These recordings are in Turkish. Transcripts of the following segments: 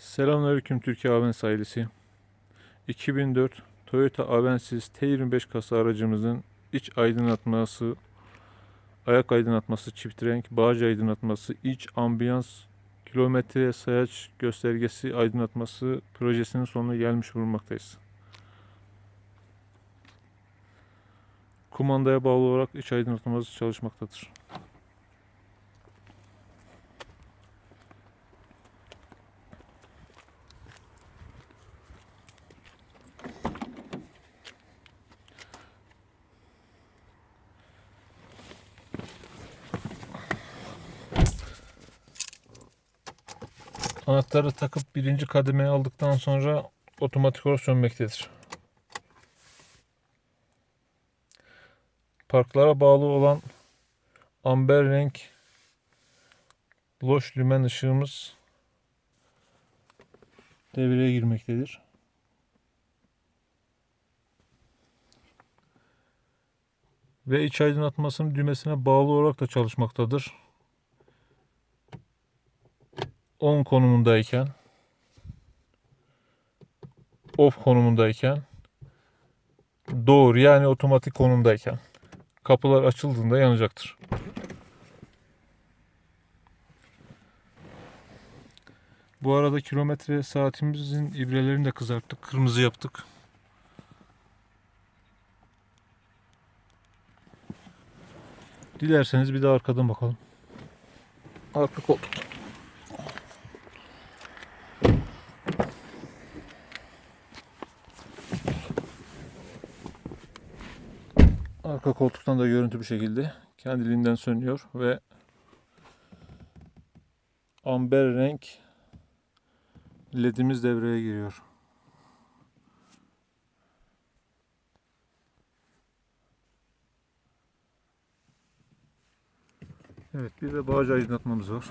Selamünaleyküm Türkiye Avens ailesi. 2004 Toyota Avensis T25 kasa aracımızın iç aydınlatması, ayak aydınlatması çift renk, bağcı aydınlatması, iç ambiyans, kilometre sayaç göstergesi aydınlatması projesinin sonuna gelmiş bulunmaktayız. Kumandaya bağlı olarak iç aydınlatması çalışmaktadır. Anahtarı takıp birinci kademeye aldıktan sonra otomatik olarak sönmektedir. Parklara bağlı olan amber renk loş lümen ışığımız devreye girmektedir. Ve iç aydınlatmasının düğmesine bağlı olarak da çalışmaktadır. 10 konumundayken off konumundayken doğru yani otomatik konumdayken kapılar açıldığında yanacaktır. Bu arada kilometre saatimizin ibrelerini de kızarttık. Kırmızı yaptık. Dilerseniz bir de arkadan bakalım. Arka koltuk. Arka koltuktan da görüntü bu şekilde kendiliğinden sönüyor ve amber renk ledimiz devreye giriyor. Evet bir de bağcı aydınlatmamız var.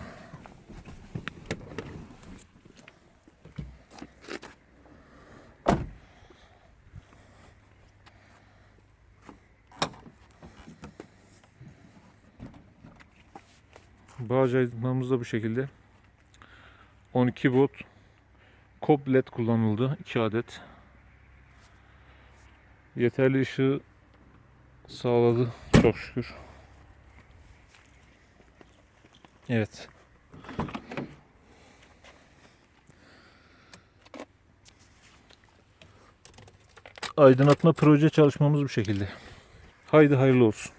Bağcı aydınlatmamız da bu şekilde. 12 volt kop led kullanıldı. 2 adet. Yeterli ışığı sağladı çok şükür. Evet. Aydınlatma proje çalışmamız bu şekilde. Haydi hayırlı olsun.